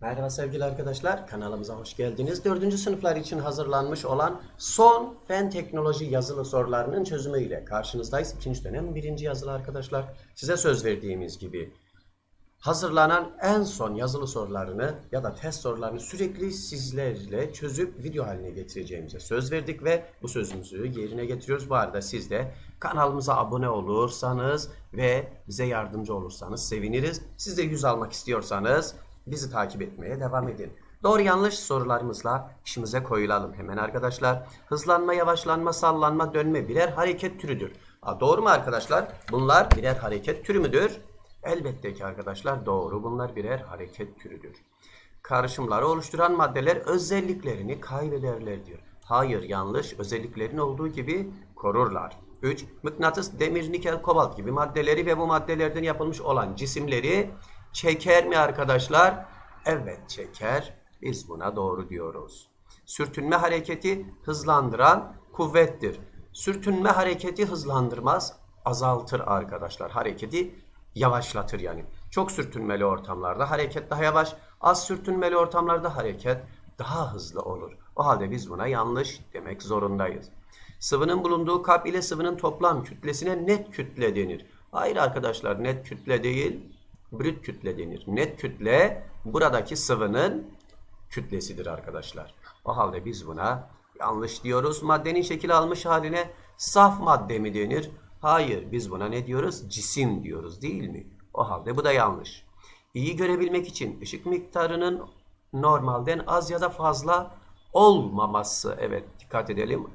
Merhaba sevgili arkadaşlar, kanalımıza hoş geldiniz. Dördüncü sınıflar için hazırlanmış olan son fen teknoloji yazılı sorularının çözümüyle karşınızdayız. İkinci dönem birinci yazılı arkadaşlar. Size söz verdiğimiz gibi hazırlanan en son yazılı sorularını ya da test sorularını sürekli sizlerle çözüp video haline getireceğimize söz verdik ve bu sözümüzü yerine getiriyoruz. Bu arada siz de kanalımıza abone olursanız ve bize yardımcı olursanız seviniriz. Siz de yüz almak istiyorsanız bizi takip etmeye devam edin. Doğru yanlış sorularımızla işimize koyulalım hemen arkadaşlar. Hızlanma, yavaşlanma, sallanma, dönme birer hareket türüdür. Aa, doğru mu arkadaşlar? Bunlar birer hareket türü müdür? Elbette ki arkadaşlar doğru. Bunlar birer hareket türüdür. Karışımları oluşturan maddeler özelliklerini kaybederler diyor. Hayır yanlış. Özelliklerin olduğu gibi korurlar. 3. Mıknatıs, demir, nikel, kobalt gibi maddeleri ve bu maddelerden yapılmış olan cisimleri çeker mi arkadaşlar? Evet çeker. Biz buna doğru diyoruz. Sürtünme hareketi hızlandıran kuvvettir. Sürtünme hareketi hızlandırmaz, azaltır arkadaşlar. Hareketi yavaşlatır yani. Çok sürtünmeli ortamlarda hareket daha yavaş, az sürtünmeli ortamlarda hareket daha hızlı olur. O halde biz buna yanlış demek zorundayız. Sıvının bulunduğu kap ile sıvının toplam kütlesine net kütle denir. Hayır arkadaşlar net kütle değil, brüt kütle denir. Net kütle buradaki sıvının kütlesidir arkadaşlar. O halde biz buna yanlış diyoruz. Maddenin şekil almış haline saf madde mi denir? Hayır biz buna ne diyoruz? Cisim diyoruz değil mi? O halde bu da yanlış. İyi görebilmek için ışık miktarının normalden az ya da fazla olmaması. Evet dikkat edelim.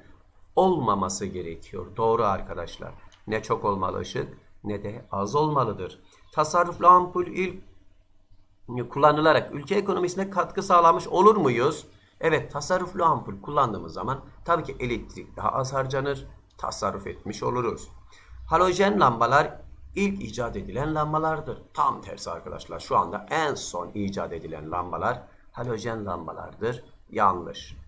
Olmaması gerekiyor. Doğru arkadaşlar. Ne çok olmalı ışık ne de az olmalıdır. Tasarruflu ampul ilk kullanılarak ülke ekonomisine katkı sağlamış olur muyuz? Evet, tasarruflu ampul kullandığımız zaman tabii ki elektrik daha az harcanır, tasarruf etmiş oluruz. Halojen lambalar ilk icat edilen lambalardır. Tam tersi arkadaşlar. Şu anda en son icat edilen lambalar halojen lambalardır. Yanlış.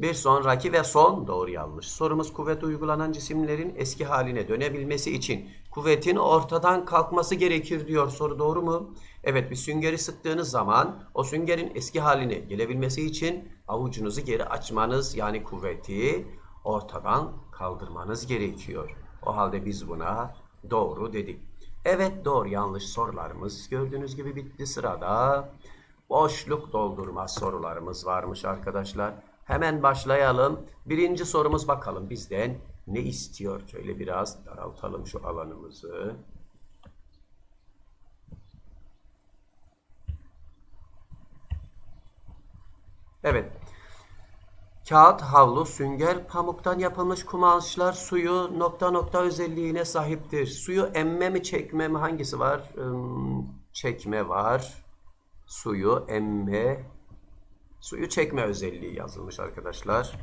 Bir sonraki ve son doğru yanlış. Sorumuz kuvvet uygulanan cisimlerin eski haline dönebilmesi için kuvvetin ortadan kalkması gerekir diyor. Soru doğru mu? Evet bir süngeri sıktığınız zaman o süngerin eski haline gelebilmesi için avucunuzu geri açmanız yani kuvveti ortadan kaldırmanız gerekiyor. O halde biz buna doğru dedik. Evet doğru yanlış sorularımız gördüğünüz gibi bitti sırada. Boşluk doldurma sorularımız varmış arkadaşlar. Hemen başlayalım. Birinci sorumuz bakalım bizden ne istiyor? Şöyle biraz daraltalım şu alanımızı. Evet. Kağıt, havlu, sünger, pamuktan yapılmış kumaşlar suyu nokta nokta özelliğine sahiptir. Suyu emme mi çekme mi hangisi var? Çekme var. Suyu emme Suyu çekme özelliği yazılmış arkadaşlar.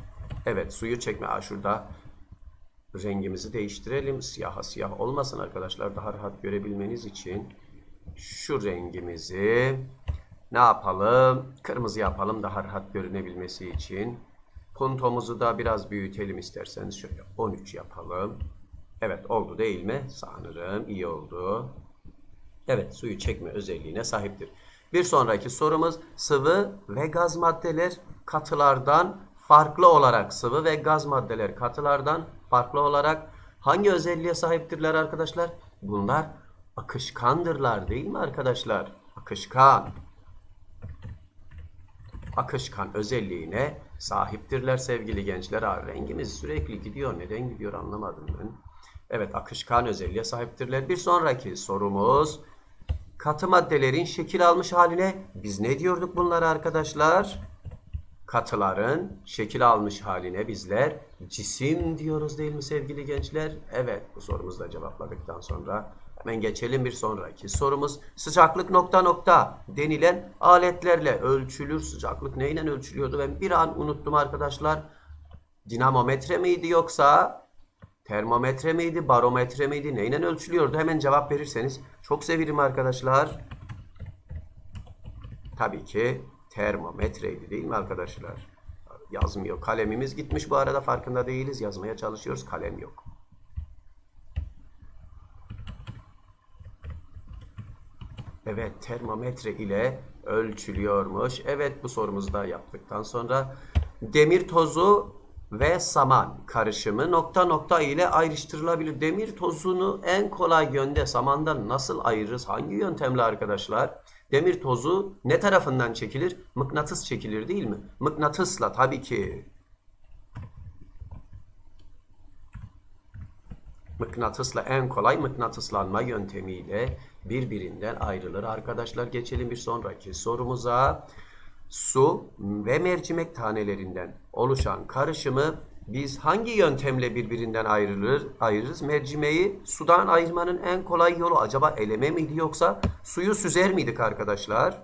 Evet suyu çekme. Aa, şurada rengimizi değiştirelim. Siyaha siyah olmasın arkadaşlar. Daha rahat görebilmeniz için. Şu rengimizi ne yapalım? Kırmızı yapalım daha rahat görünebilmesi için. Puntomuzu da biraz büyütelim isterseniz. Şöyle 13 yapalım. Evet oldu değil mi? Sanırım iyi oldu. Evet suyu çekme özelliğine sahiptir. Bir sonraki sorumuz sıvı ve gaz maddeler katılardan farklı olarak sıvı ve gaz maddeler katılardan farklı olarak hangi özelliğe sahiptirler arkadaşlar? Bunlar akışkandırlar değil mi arkadaşlar? Akışkan. Akışkan özelliğine sahiptirler sevgili gençler. Ha, rengimiz sürekli gidiyor. Neden gidiyor anlamadım ben. Evet akışkan özelliğe sahiptirler. Bir sonraki sorumuz katı maddelerin şekil almış haline biz ne diyorduk bunlara arkadaşlar? Katıların şekil almış haline bizler cisim diyoruz değil mi sevgili gençler? Evet bu sorumuzu da cevapladıktan sonra hemen geçelim bir sonraki sorumuz. Sıcaklık nokta nokta denilen aletlerle ölçülür. Sıcaklık neyle ölçülüyordu? Ben bir an unuttum arkadaşlar. Dinamometre miydi yoksa Termometre miydi, barometre miydi, neyle ölçülüyordu? Hemen cevap verirseniz çok sevinirim arkadaşlar. Tabii ki termometreydi değil mi arkadaşlar? Yazmıyor. Kalemimiz gitmiş bu arada farkında değiliz. Yazmaya çalışıyoruz. Kalem yok. Evet termometre ile ölçülüyormuş. Evet bu sorumuzu da yaptıktan sonra demir tozu ve saman karışımı nokta nokta ile ayrıştırılabilir. Demir tozunu en kolay yönde samandan nasıl ayırırız? Hangi yöntemle arkadaşlar? Demir tozu ne tarafından çekilir? Mıknatıs çekilir değil mi? Mıknatısla tabii ki. Mıknatısla en kolay mıknatıslanma yöntemiyle birbirinden ayrılır. Arkadaşlar geçelim bir sonraki sorumuza. Su ve mercimek tanelerinden oluşan karışımı biz hangi yöntemle birbirinden ayrılır, ayırırız? Mercimeği sudan ayırmanın en kolay yolu acaba eleme miydi yoksa suyu süzer miydik arkadaşlar?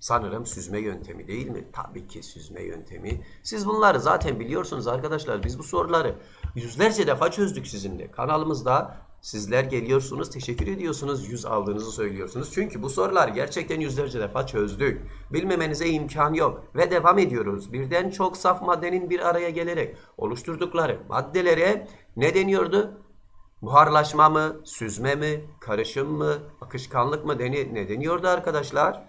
Sanırım süzme yöntemi değil mi? Tabii ki süzme yöntemi. Siz bunları zaten biliyorsunuz arkadaşlar. Biz bu soruları yüzlerce defa çözdük sizinle. Kanalımızda sizler geliyorsunuz, teşekkür ediyorsunuz, yüz aldığınızı söylüyorsunuz. Çünkü bu sorular gerçekten yüzlerce defa çözdük. Bilmemenize imkan yok ve devam ediyoruz. Birden çok saf maddenin bir araya gelerek oluşturdukları maddelere ne deniyordu? Buharlaşma mı, süzme mi, karışım mı, akışkanlık mı deni ne deniyordu arkadaşlar?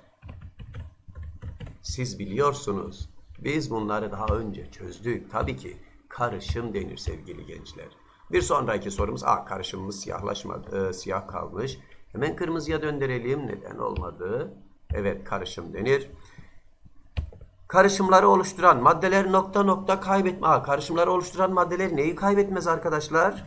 Siz biliyorsunuz. Biz bunları daha önce çözdük. Tabii ki karışım denir sevgili gençler. Bir sonraki sorumuz, aa karışımımız siyahlaşmadı, e, siyah kalmış. Hemen kırmızıya döndürelim. Neden olmadı? Evet karışım denir. Karışımları oluşturan maddeler nokta nokta kaybetme. Aa, karışımları oluşturan maddeler neyi kaybetmez arkadaşlar?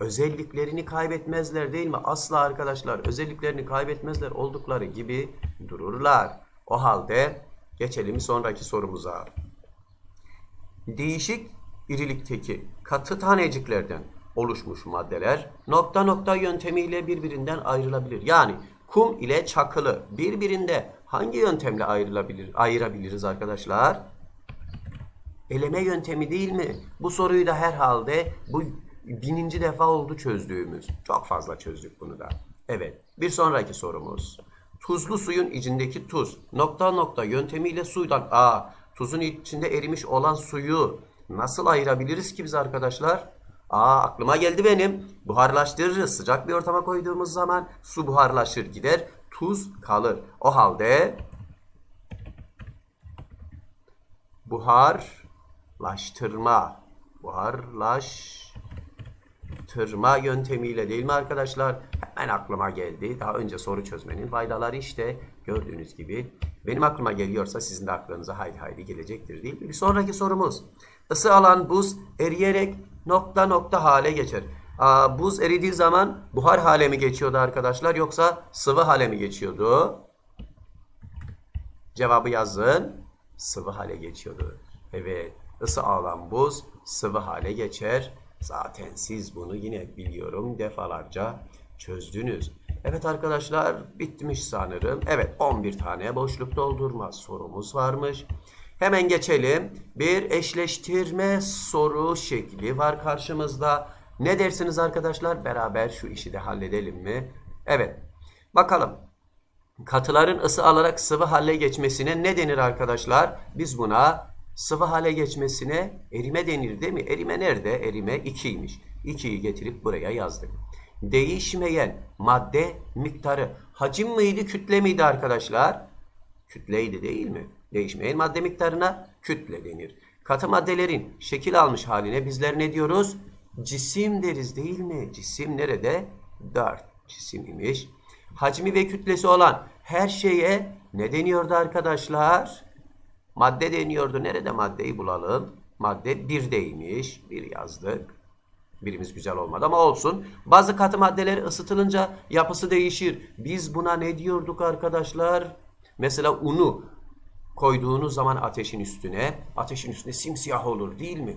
özelliklerini kaybetmezler değil mi? Asla arkadaşlar özelliklerini kaybetmezler oldukları gibi dururlar. O halde geçelim sonraki sorumuza. Değişik irilikteki katı taneciklerden oluşmuş maddeler nokta nokta yöntemiyle birbirinden ayrılabilir. Yani kum ile çakılı birbirinde hangi yöntemle ayrılabilir, ayırabiliriz arkadaşlar? Eleme yöntemi değil mi? Bu soruyu da herhalde bu bininci defa oldu çözdüğümüz. Çok fazla çözdük bunu da. Evet. Bir sonraki sorumuz. Tuzlu suyun içindeki tuz nokta nokta yöntemiyle suydan aa tuzun içinde erimiş olan suyu nasıl ayırabiliriz ki biz arkadaşlar? Aa aklıma geldi benim. Buharlaştırırız. Sıcak bir ortama koyduğumuz zaman su buharlaşır gider. Tuz kalır. O halde buharlaştırma buharlaştırma yöntemiyle değil mi arkadaşlar? Hemen aklıma geldi. Daha önce soru çözmenin faydaları işte gördüğünüz gibi. Benim aklıma geliyorsa sizin de aklınıza haydi haydi gelecektir değil mi? Bir sonraki sorumuz. Isı alan buz eriyerek nokta nokta hale geçer. Aa, buz eridiği zaman buhar hale mi geçiyordu arkadaşlar yoksa sıvı hale mi geçiyordu? Cevabı yazın. Sıvı hale geçiyordu. Evet. Isı alan buz sıvı hale geçer. Zaten siz bunu yine biliyorum defalarca çözdünüz. Evet arkadaşlar bitmiş sanırım. Evet 11 tane boşluk doldurma sorumuz varmış. Hemen geçelim. Bir eşleştirme soru şekli var karşımızda. Ne dersiniz arkadaşlar? Beraber şu işi de halledelim mi? Evet. Bakalım. Katıların ısı alarak sıvı hale geçmesine ne denir arkadaşlar? Biz buna sıvı hale geçmesine erime denir değil mi? Erime nerede? Erime 2'ymiş. 2'yi getirip buraya yazdık. Değişmeyen madde miktarı hacim miydi, kütle miydi arkadaşlar? Kütleydi değil mi? Değişmeyen madde miktarına kütle denir. Katı maddelerin şekil almış haline bizler ne diyoruz? Cisim deriz değil mi? Cisim nerede? 4 cisim imiş. Hacmi ve kütlesi olan her şeye ne deniyordu arkadaşlar? Madde deniyordu. Nerede maddeyi bulalım? Madde 1'deymiş. Bir yazdık. Birimiz güzel olmadı ama olsun. Bazı katı maddeler ısıtılınca yapısı değişir. Biz buna ne diyorduk arkadaşlar? Mesela unu koyduğunuz zaman ateşin üstüne, ateşin üstüne simsiyah olur değil mi?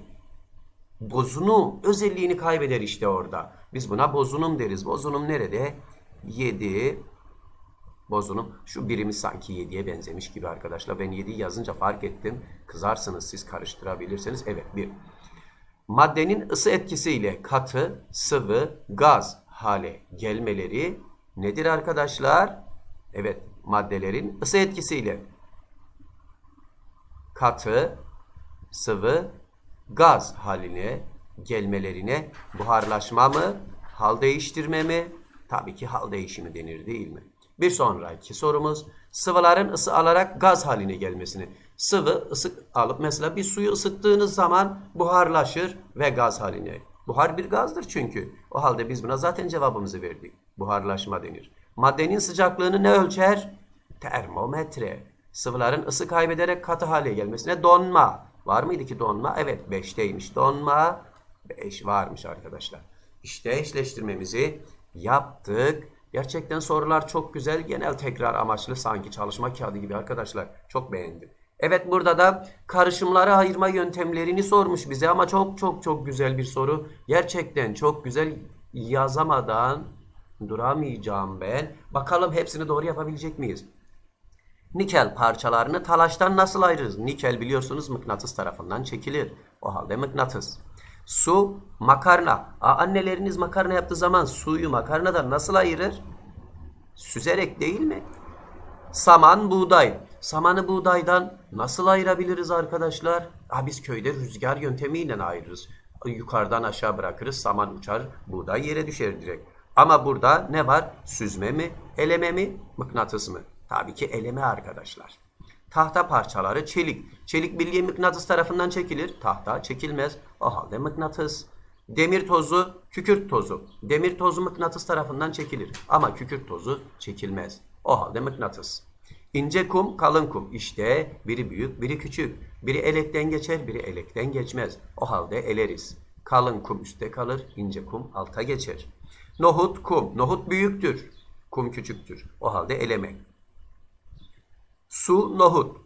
Bozunu özelliğini kaybeder işte orada. Biz buna bozunum deriz. Bozunum nerede? 7 bozunum. Şu birimiz sanki 7'ye benzemiş gibi arkadaşlar. Ben 7'yi yazınca fark ettim. Kızarsınız siz karıştırabilirseniz. Evet bir. Maddenin ısı etkisiyle katı, sıvı, gaz hale gelmeleri nedir arkadaşlar? Evet maddelerin ısı etkisiyle katı, sıvı, gaz haline gelmelerine buharlaşma mı, hal değiştirme mi, Tabii ki hal değişimi denir değil mi? Bir sonraki sorumuz sıvıların ısı alarak gaz haline gelmesini. Sıvı ısı alıp mesela bir suyu ısıttığınız zaman buharlaşır ve gaz haline. Buhar bir gazdır çünkü. O halde biz buna zaten cevabımızı verdik. Buharlaşma denir. Maddenin sıcaklığını ne ölçer? Termometre. Sıvıların ısı kaybederek katı hale gelmesine donma. Var mıydı ki donma? Evet 5'teymiş. Donma 5 varmış arkadaşlar. İşte eşleştirmemizi yaptık. Gerçekten sorular çok güzel. Genel tekrar amaçlı sanki çalışma kağıdı gibi arkadaşlar. Çok beğendim. Evet burada da karışımları ayırma yöntemlerini sormuş bize ama çok çok çok güzel bir soru. Gerçekten çok güzel yazamadan duramayacağım ben. Bakalım hepsini doğru yapabilecek miyiz? Nikel parçalarını talaştan nasıl ayırırız? Nikel biliyorsunuz mıknatıs tarafından çekilir. O halde mıknatıs. Su, makarna. Aa, anneleriniz makarna yaptığı zaman suyu makarnadan nasıl ayırır? Süzerek değil mi? Saman, buğday. Samanı buğdaydan nasıl ayırabiliriz arkadaşlar? Aa, biz köyde rüzgar yöntemiyle ayırırız. Yukarıdan aşağı bırakırız. Saman uçar, buğday yere düşer direkt. Ama burada ne var? Süzme mi, eleme mi, mıknatıs mı? Tabii ki eleme arkadaşlar. Tahta parçaları çelik. Çelik bilye mıknatıs tarafından çekilir. Tahta çekilmez. O halde mıknatıs. Demir tozu, kükürt tozu. Demir tozu mıknatıs tarafından çekilir. Ama kükürt tozu çekilmez. O halde mıknatıs. İnce kum, kalın kum. İşte biri büyük, biri küçük. Biri elekten geçer, biri elekten geçmez. O halde eleriz. Kalın kum üstte kalır, ince kum alta geçer. Nohut, kum. Nohut büyüktür, kum küçüktür. O halde elemek. Su, nohut.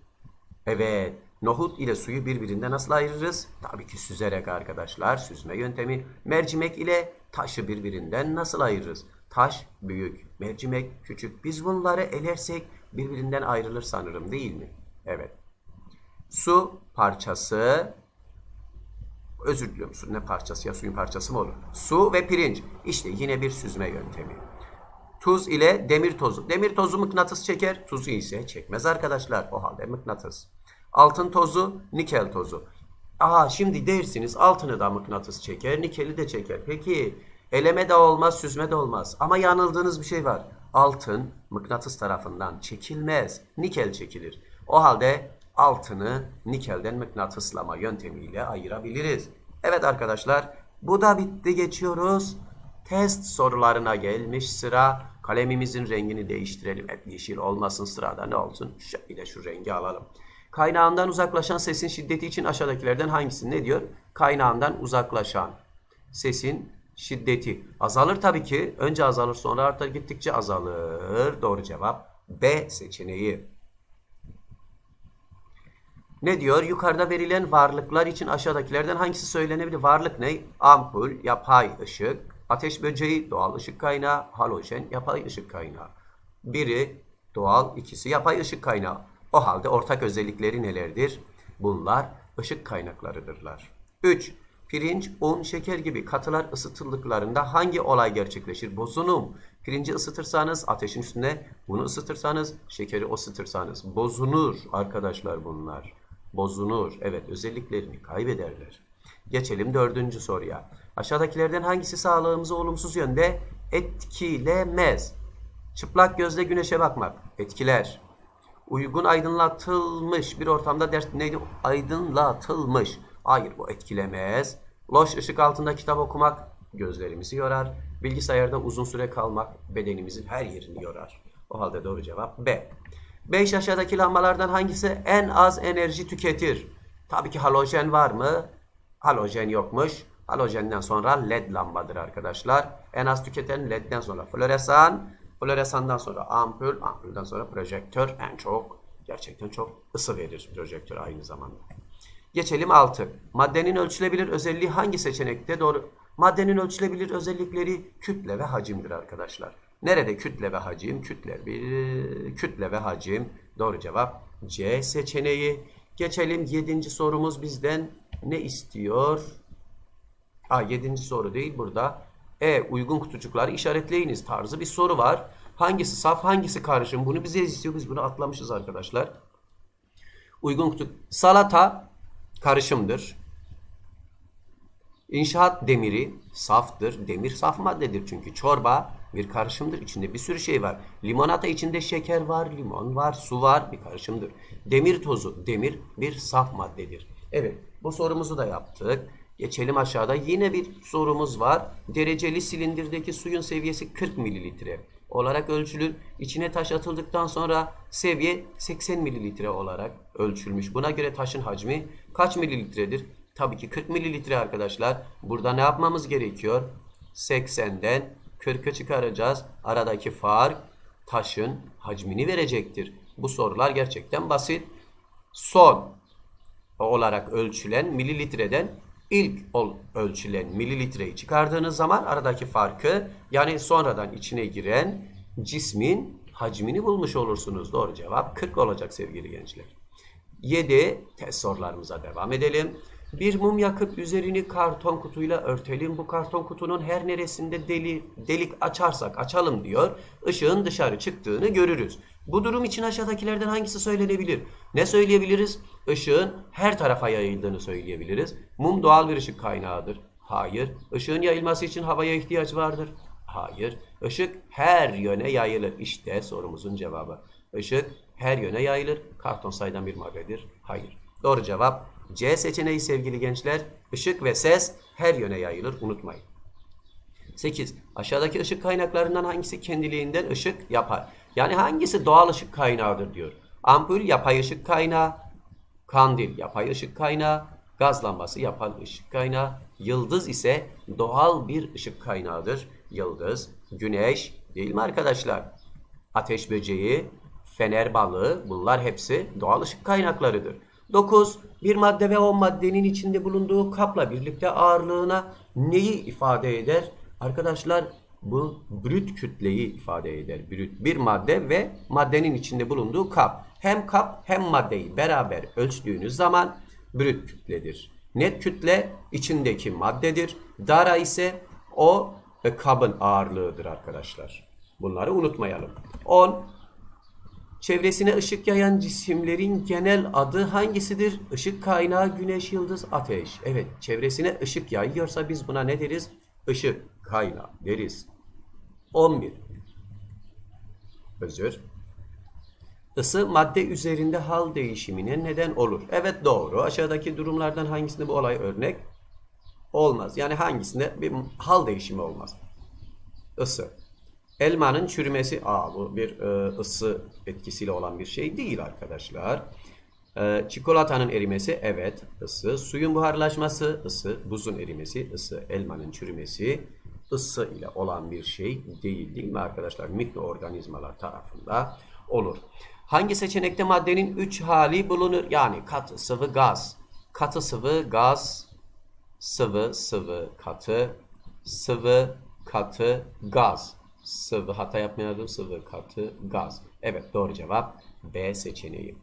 Evet, nohut ile suyu birbirinden nasıl ayırırız? Tabii ki süzerek arkadaşlar, süzme yöntemi. Mercimek ile taşı birbirinden nasıl ayırırız? Taş büyük, mercimek küçük. Biz bunları elersek birbirinden ayrılır sanırım değil mi? Evet. Su parçası, özür diliyorum su ne parçası ya suyun parçası mı olur? Su ve pirinç. İşte yine bir süzme yöntemi. Tuz ile demir tozu. Demir tozu mıknatıs çeker, tuzu ise çekmez arkadaşlar. O halde mıknatıs. Altın tozu, nikel tozu. Aha şimdi dersiniz altını da mıknatıs çeker, nikeli de çeker. Peki eleme de olmaz, süzme de olmaz. Ama yanıldığınız bir şey var. Altın mıknatıs tarafından çekilmez, nikel çekilir. O halde altını nikelden mıknatıslama yöntemiyle ayırabiliriz. Evet arkadaşlar bu da bitti geçiyoruz. Test sorularına gelmiş sıra. Kalemimizin rengini değiştirelim. Hep yeşil olmasın sırada ne olsun? Şöyle şu rengi alalım. Kaynağından uzaklaşan sesin şiddeti için aşağıdakilerden hangisi ne diyor? Kaynağından uzaklaşan sesin şiddeti azalır tabii ki. Önce azalır sonra artar gittikçe azalır. Doğru cevap B seçeneği. Ne diyor? Yukarıda verilen varlıklar için aşağıdakilerden hangisi söylenebilir? Varlık ne? Ampul, yapay ışık, ateş böceği, doğal ışık kaynağı, halojen, yapay ışık kaynağı. Biri doğal, ikisi yapay ışık kaynağı. O halde ortak özellikleri nelerdir? Bunlar ışık kaynaklarıdırlar. 3. Pirinç, un, şeker gibi katılar ısıtıldıklarında hangi olay gerçekleşir? Bozunum. Pirinci ısıtırsanız ateşin üstünde, bunu ısıtırsanız, şekeri ısıtırsanız bozunur arkadaşlar bunlar. Bozunur. Evet özelliklerini kaybederler. Geçelim dördüncü soruya. Aşağıdakilerden hangisi sağlığımızı olumsuz yönde etkilemez? Çıplak gözle güneşe bakmak etkiler. Uygun aydınlatılmış bir ortamda ders neydi? Aydınlatılmış. Hayır bu etkilemez. Loş ışık altında kitap okumak gözlerimizi yorar. Bilgisayarda uzun süre kalmak bedenimizin her yerini yorar. O halde doğru cevap B. 5 aşağıdaki lambalardan hangisi en az enerji tüketir? Tabii ki halojen var mı? Halojen yokmuş. Halojenden sonra led lambadır arkadaşlar. En az tüketen ledden sonra floresan. Floresandan sonra ampul. Ampulden sonra projektör. En çok gerçekten çok ısı verir projektör aynı zamanda. Geçelim 6. Maddenin ölçülebilir özelliği hangi seçenekte doğru? Maddenin ölçülebilir özellikleri kütle ve hacimdir arkadaşlar. Nerede kütle ve hacim? Kütle bir kütle ve hacim. Doğru cevap C seçeneği. Geçelim 7. sorumuz bizden ne istiyor? Aa 7. soru değil burada. E uygun kutucukları işaretleyiniz tarzı bir soru var. Hangisi saf hangisi karışım bunu bize istiyor biz bunu atlamışız arkadaşlar. Uygun kutu salata karışımdır. İnşaat demiri saftır. Demir saf maddedir çünkü. Çorba bir karışımdır. İçinde bir sürü şey var. Limonata içinde şeker var, limon var, su var bir karışımdır. Demir tozu, demir bir saf maddedir. Evet, bu sorumuzu da yaptık. Geçelim aşağıda. Yine bir sorumuz var. Dereceli silindirdeki suyun seviyesi 40 mililitre olarak ölçülür. İçine taş atıldıktan sonra seviye 80 mililitre olarak ölçülmüş. Buna göre taşın hacmi kaç mililitredir? Tabii ki 40 mililitre arkadaşlar. Burada ne yapmamız gerekiyor? 80'den 40'ı çıkaracağız. Aradaki fark taşın hacmini verecektir. Bu sorular gerçekten basit. Son olarak ölçülen mililitreden ilk ölçülen mililitreyi çıkardığınız zaman aradaki farkı yani sonradan içine giren cismin hacmini bulmuş olursunuz. Doğru cevap 40 olacak sevgili gençler. 7 test devam edelim. Bir mum yakıp üzerini karton kutuyla örtelim. Bu karton kutunun her neresinde deli, delik açarsak açalım diyor. Işığın dışarı çıktığını görürüz. Bu durum için aşağıdakilerden hangisi söylenebilir? Ne söyleyebiliriz? Işığın her tarafa yayıldığını söyleyebiliriz. Mum doğal bir ışık kaynağıdır. Hayır. Işığın yayılması için havaya ihtiyaç vardır. Hayır. Işık her yöne yayılır. İşte sorumuzun cevabı. Işık her yöne yayılır. Karton sayıdan bir maddedir. Hayır. Doğru cevap C seçeneği sevgili gençler. Işık ve ses her yöne yayılır. Unutmayın. 8. Aşağıdaki ışık kaynaklarından hangisi kendiliğinden ışık yapar? Yani hangisi doğal ışık kaynağıdır diyor. Ampul yapay ışık kaynağı, kandil yapay ışık kaynağı, gaz lambası yapay ışık kaynağı, yıldız ise doğal bir ışık kaynağıdır. Yıldız, güneş değil mi arkadaşlar? Ateş böceği, fener balığı bunlar hepsi doğal ışık kaynaklarıdır. 9. Bir madde ve o maddenin içinde bulunduğu kapla birlikte ağırlığına neyi ifade eder? Arkadaşlar bu brüt kütleyi ifade eder. Brüt bir madde ve maddenin içinde bulunduğu kap. Hem kap hem maddeyi beraber ölçtüğünüz zaman brüt kütledir. Net kütle içindeki maddedir. Dara ise o e, kabın ağırlığıdır arkadaşlar. Bunları unutmayalım. 10. Çevresine ışık yayan cisimlerin genel adı hangisidir? Işık kaynağı, güneş, yıldız, ateş. Evet, çevresine ışık yayıyorsa biz buna ne deriz? Işık kaynağı deriz. 11. Özür. Isı madde üzerinde hal değişimine neden olur. Evet doğru. Aşağıdaki durumlardan hangisinde bu olay örnek? Olmaz. Yani hangisinde bir hal değişimi olmaz? Isı. Elmanın çürümesi, aa bu bir e, ısı etkisiyle olan bir şey değil arkadaşlar. E, çikolatanın erimesi, evet ısı. Suyun buharlaşması, ısı. Buzun erimesi, ısı. Elmanın çürümesi, ısı ile olan bir şey değil değil mi arkadaşlar? Mikroorganizmalar tarafında olur. Hangi seçenekte maddenin 3 hali bulunur? Yani katı, sıvı, gaz. Katı, sıvı, gaz, sıvı, sıvı, katı, sıvı, katı, gaz. Sıvı, hata yapmayalım, sıvı, katı, gaz. Evet doğru cevap B seçeneği.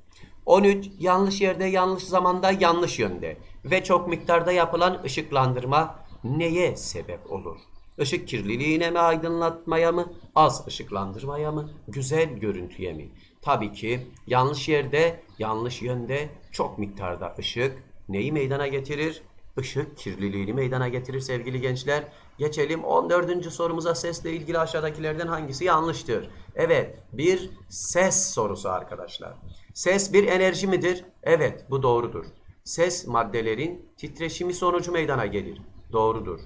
13. Yanlış yerde, yanlış zamanda, yanlış yönde ve çok miktarda yapılan ışıklandırma neye sebep olur? Işık kirliliğine mi, aydınlatmaya mı, az ışıklandırmaya mı, güzel görüntüye mi? Tabii ki yanlış yerde, yanlış yönde, çok miktarda ışık neyi meydana getirir? Işık kirliliğini meydana getirir sevgili gençler. Geçelim 14. sorumuza sesle ilgili aşağıdakilerden hangisi yanlıştır? Evet bir ses sorusu arkadaşlar. Ses bir enerji midir? Evet bu doğrudur. Ses maddelerin titreşimi sonucu meydana gelir. Doğrudur.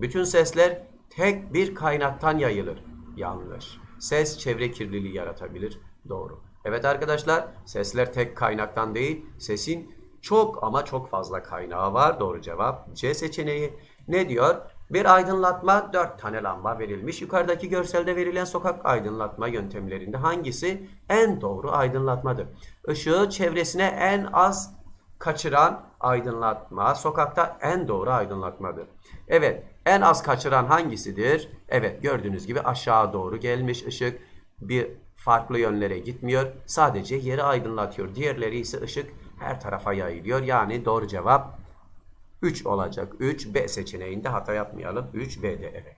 Bütün sesler tek bir kaynaktan yayılır. Yanlış. Ses çevre kirliliği yaratabilir. Doğru. Evet arkadaşlar sesler tek kaynaktan değil sesin çok ama çok fazla kaynağı var. Doğru cevap C seçeneği. Ne diyor? Bir aydınlatma 4 tane lamba verilmiş. Yukarıdaki görselde verilen sokak aydınlatma yöntemlerinde hangisi en doğru aydınlatmadır? Işığı çevresine en az kaçıran aydınlatma sokakta en doğru aydınlatmadır. Evet, en az kaçıran hangisidir? Evet, gördüğünüz gibi aşağı doğru gelmiş ışık bir farklı yönlere gitmiyor. Sadece yeri aydınlatıyor. Diğerleri ise ışık her tarafa yayılıyor. Yani doğru cevap 3 olacak. 3 B seçeneğinde hata yapmayalım. 3 B'de evet.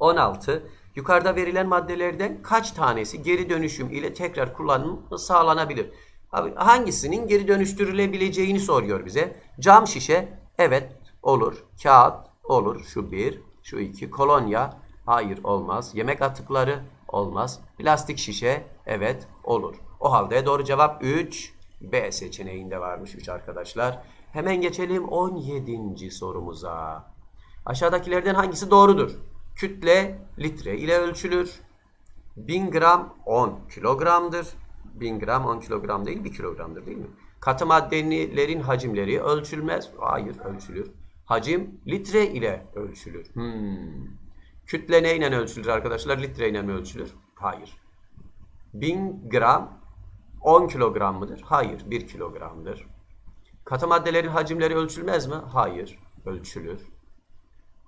16. Yukarıda verilen maddelerden kaç tanesi geri dönüşüm ile tekrar kullanımı sağlanabilir? Abi hangisinin geri dönüştürülebileceğini soruyor bize. Cam şişe evet olur. Kağıt olur. Şu bir, şu iki. Kolonya Hayır olmaz. Yemek atıkları olmaz. Plastik şişe evet olur. O halde doğru cevap 3 B seçeneğinde varmış 3 arkadaşlar. Hemen geçelim 17. sorumuza. Aşağıdakilerden hangisi doğrudur? Kütle litre ile ölçülür. 1000 gram 10 kilogramdır. 1000 gram 10 kilogram değil 1 kilogramdır değil mi? Katı maddelerin hacimleri ölçülmez. Hayır ölçülür. Hacim litre ile ölçülür. Hmm. Kütle neyle ölçülür arkadaşlar? Litre ile mi ölçülür? Hayır. 1000 gram 10 kilogram mıdır? Hayır 1 kilogramdır. Katı maddelerin hacimleri ölçülmez mi? Hayır ölçülür.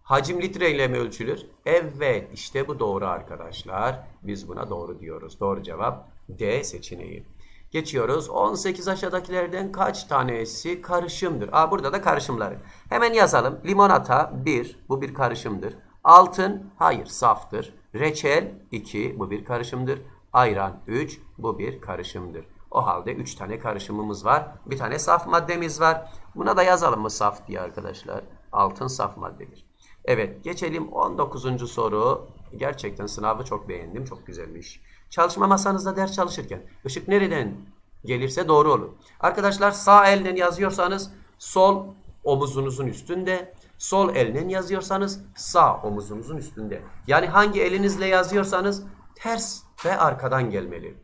Hacim litre ile mi ölçülür? Evet, işte bu doğru arkadaşlar. Biz buna doğru diyoruz. Doğru cevap D seçeneği. Geçiyoruz. 18 aşağıdakilerden kaç tanesi karışımdır? Aa, burada da karışımları. Hemen yazalım. Limonata 1, bu bir karışımdır. Altın, hayır, saftır. Reçel 2, bu bir karışımdır. Ayran 3, bu bir karışımdır. O halde 3 tane karışımımız var. Bir tane saf maddemiz var. Buna da yazalım mı saf diye arkadaşlar. Altın saf maddedir. Evet geçelim 19. soru. Gerçekten sınavı çok beğendim. Çok güzelmiş. Çalışma masanızda ders çalışırken ışık nereden gelirse doğru olur. Arkadaşlar sağ elden yazıyorsanız sol omuzunuzun üstünde. Sol elden yazıyorsanız sağ omuzunuzun üstünde. Yani hangi elinizle yazıyorsanız ters ve arkadan gelmeli.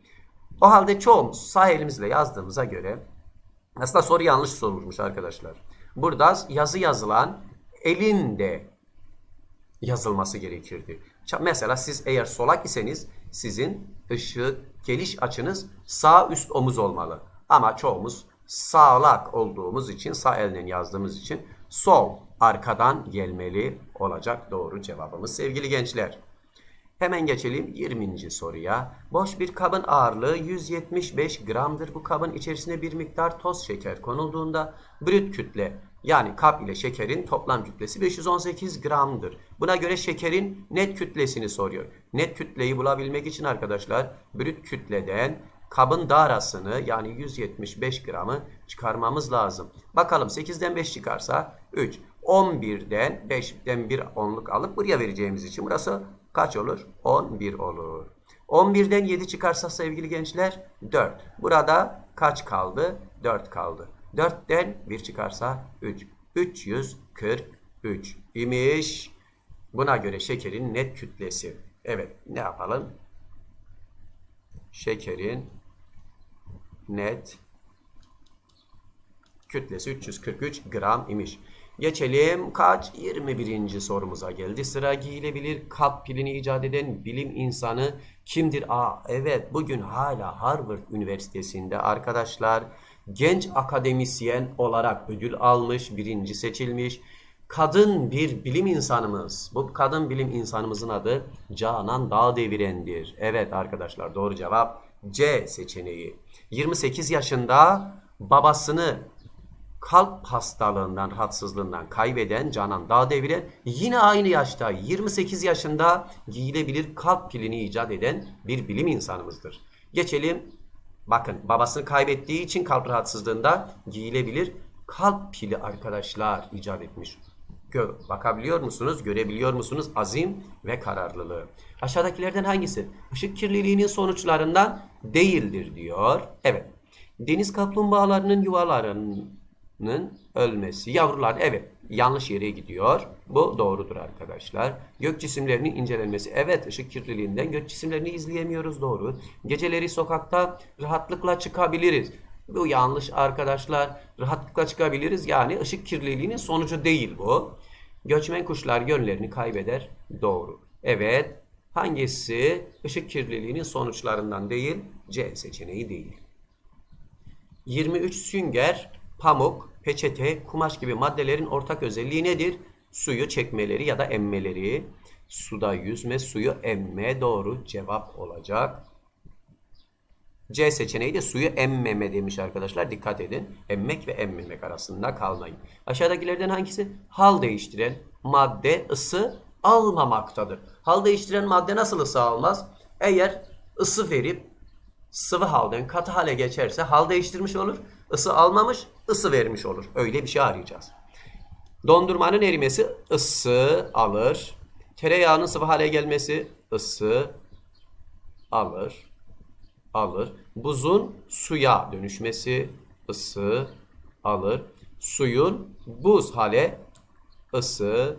O halde çoğumuz sağ elimizle yazdığımıza göre aslında soru yanlış sorulmuş arkadaşlar. Burada yazı yazılan elinde yazılması gerekirdi. Mesela siz eğer solak iseniz sizin ışık geliş açınız sağ üst omuz olmalı. Ama çoğumuz sağlak olduğumuz için sağ elden yazdığımız için sol arkadan gelmeli olacak doğru cevabımız sevgili gençler. Hemen geçelim 20. soruya. Boş bir kabın ağırlığı 175 gramdır. Bu kabın içerisine bir miktar toz şeker konulduğunda brüt kütle yani kap ile şekerin toplam kütlesi 518 gramdır. Buna göre şekerin net kütlesini soruyor. Net kütleyi bulabilmek için arkadaşlar brüt kütleden kabın darasını yani 175 gramı çıkarmamız lazım. Bakalım 8'den 5 çıkarsa 3. 11'den 5'ten 1 onluk alıp buraya vereceğimiz için burası kaç olur? 11 olur. 11'den 7 çıkarsa sevgili gençler 4. Burada kaç kaldı? 4 kaldı. 4'ten 1 çıkarsa 3. 343 imiş. Buna göre şekerin net kütlesi. Evet ne yapalım? Şekerin net kütlesi 343 gram imiş. Geçelim kaç? 21. sorumuza geldi. Sıra giyilebilir kap pilini icat eden bilim insanı kimdir? Aa evet bugün hala Harvard Üniversitesi'nde arkadaşlar genç akademisyen olarak ödül almış, birinci seçilmiş. Kadın bir bilim insanımız. Bu kadın bilim insanımızın adı Canan Dağdeviren'dir. Evet arkadaşlar doğru cevap C seçeneği. 28 yaşında babasını kalp hastalığından, rahatsızlığından kaybeden Canan Dağdeviren yine aynı yaşta 28 yaşında giyilebilir kalp pilini icat eden bir bilim insanımızdır. Geçelim bakın babasını kaybettiği için kalp rahatsızlığında giyilebilir kalp pili arkadaşlar icat etmiş. Gö- bakabiliyor musunuz? Görebiliyor musunuz? Azim ve kararlılığı. Aşağıdakilerden hangisi? Işık kirliliğinin sonuçlarından değildir diyor. Evet. Deniz kaplumbağalarının yuvalarının ölmesi. Yavrular evet yanlış yere gidiyor. Bu doğrudur arkadaşlar. Gök cisimlerinin incelenmesi. Evet ışık kirliliğinden gök cisimlerini izleyemiyoruz doğru. Geceleri sokakta rahatlıkla çıkabiliriz. Bu yanlış arkadaşlar. Rahatlıkla çıkabiliriz. Yani ışık kirliliğinin sonucu değil bu. Göçmen kuşlar yönlerini kaybeder. Doğru. Evet. Hangisi ışık kirliliğinin sonuçlarından değil? C seçeneği değil. 23 sünger, pamuk, peçete, kumaş gibi maddelerin ortak özelliği nedir? Suyu çekmeleri ya da emmeleri. Suda yüzme, suyu emme doğru cevap olacak. C seçeneği de suyu emmeme demiş arkadaşlar. Dikkat edin. Emmek ve emmemek arasında kalmayın. Aşağıdakilerden hangisi hal değiştiren madde ısı almamaktadır? Hal değiştiren madde nasıl ısı almaz? Eğer ısı verip sıvı halden katı hale geçerse hal değiştirmiş olur. Isı almamış, ısı vermiş olur. Öyle bir şey arayacağız. Dondurmanın erimesi ısı alır. Tereyağının sıvı hale gelmesi ısı alır. Alır. Buzun suya dönüşmesi ısı alır. Suyun buz hale ısı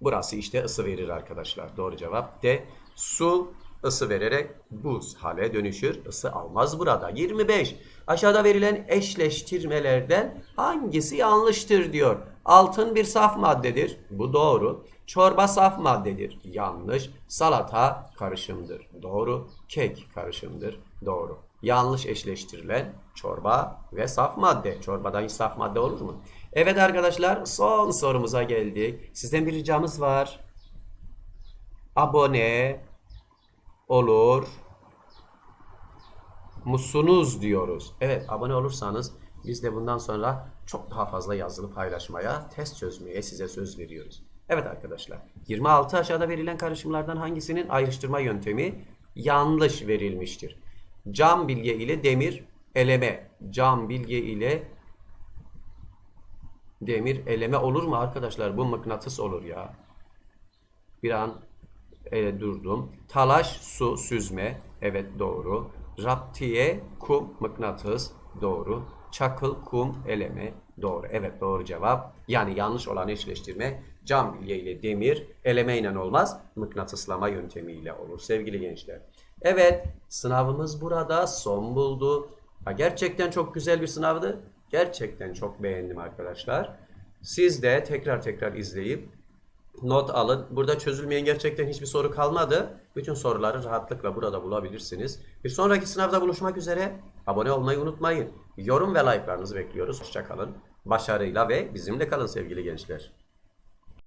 Burası işte ısı verir arkadaşlar. Doğru cevap D. Su ısı vererek buz hale dönüşür. Isı almaz burada. 25. Aşağıda verilen eşleştirmelerden hangisi yanlıştır diyor. Altın bir saf maddedir. Bu doğru. Çorba saf maddedir. Yanlış. Salata karışımdır. Doğru. Kek karışımdır. Doğru. Yanlış eşleştirilen çorba ve saf madde. Çorbadan hiç saf madde olur mu? Evet arkadaşlar son sorumuza geldik. Sizden bir ricamız var. Abone olur musunuz diyoruz. Evet abone olursanız biz de bundan sonra çok daha fazla yazılı paylaşmaya, test çözmeye size söz veriyoruz. Evet arkadaşlar 26 aşağıda verilen karışımlardan hangisinin ayrıştırma yöntemi yanlış verilmiştir? Cam bilye ile demir eleme. Cam bilye ile demir eleme olur mu arkadaşlar? Bu mıknatıs olur ya. Bir an e, durdum. Talaş, su, süzme. Evet doğru. Raptiye, kum, mıknatıs. Doğru. Çakıl, kum, eleme. Doğru. Evet doğru cevap. Yani yanlış olan eşleştirme cam bilye ile demir eleme ile olmaz. Mıknatıslama yöntemiyle olur sevgili gençler. Evet sınavımız burada son buldu. Ha, gerçekten çok güzel bir sınavdı. Gerçekten çok beğendim arkadaşlar. Siz de tekrar tekrar izleyip not alın. Burada çözülmeyen gerçekten hiçbir soru kalmadı. Bütün soruları rahatlıkla burada bulabilirsiniz. Bir sonraki sınavda buluşmak üzere. Abone olmayı unutmayın. Yorum ve like'larınızı bekliyoruz. Hoşçakalın. Başarıyla ve bizimle kalın sevgili gençler.